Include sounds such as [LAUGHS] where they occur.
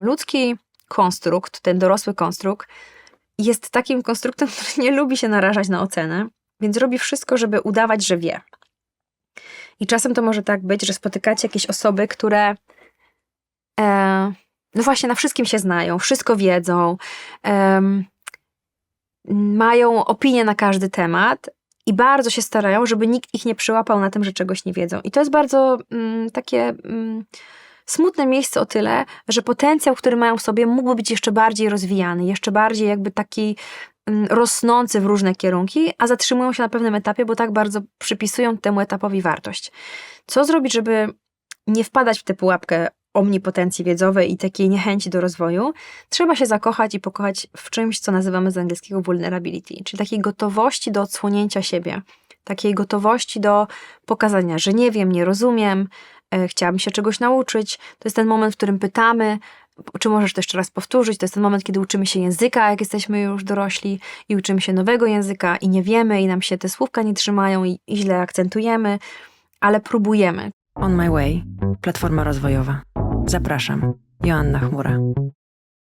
Ludzki konstrukt, ten dorosły konstrukt, jest takim konstruktem, [LAUGHS] który nie lubi się narażać na ocenę, więc robi wszystko, żeby udawać, że wie. I czasem to może tak być, że spotykacie jakieś osoby, które e, no właśnie na wszystkim się znają, wszystko wiedzą, em, mają opinię na każdy temat i bardzo się starają, żeby nikt ich nie przyłapał na tym, że czegoś nie wiedzą. I to jest bardzo mm, takie mm, smutne miejsce o tyle, że potencjał, który mają w sobie, mógłby być jeszcze bardziej rozwijany, jeszcze bardziej jakby taki mm, rosnący w różne kierunki, a zatrzymują się na pewnym etapie, bo tak bardzo przypisują temu etapowi wartość. Co zrobić, żeby nie wpadać w tę pułapkę omnipotencji wiedzowej i takiej niechęci do rozwoju, trzeba się zakochać i pokochać w czymś, co nazywamy z angielskiego vulnerability, czyli takiej gotowości do odsłonięcia siebie, takiej gotowości do pokazania, że nie wiem, nie rozumiem, chciałabym się czegoś nauczyć. To jest ten moment, w którym pytamy, czy możesz to jeszcze raz powtórzyć? To jest ten moment, kiedy uczymy się języka, jak jesteśmy już dorośli i uczymy się nowego języka i nie wiemy i nam się te słówka nie trzymają i, i źle akcentujemy, ale próbujemy. On My Way, platforma rozwojowa. Zapraszam, Joanna Chmura.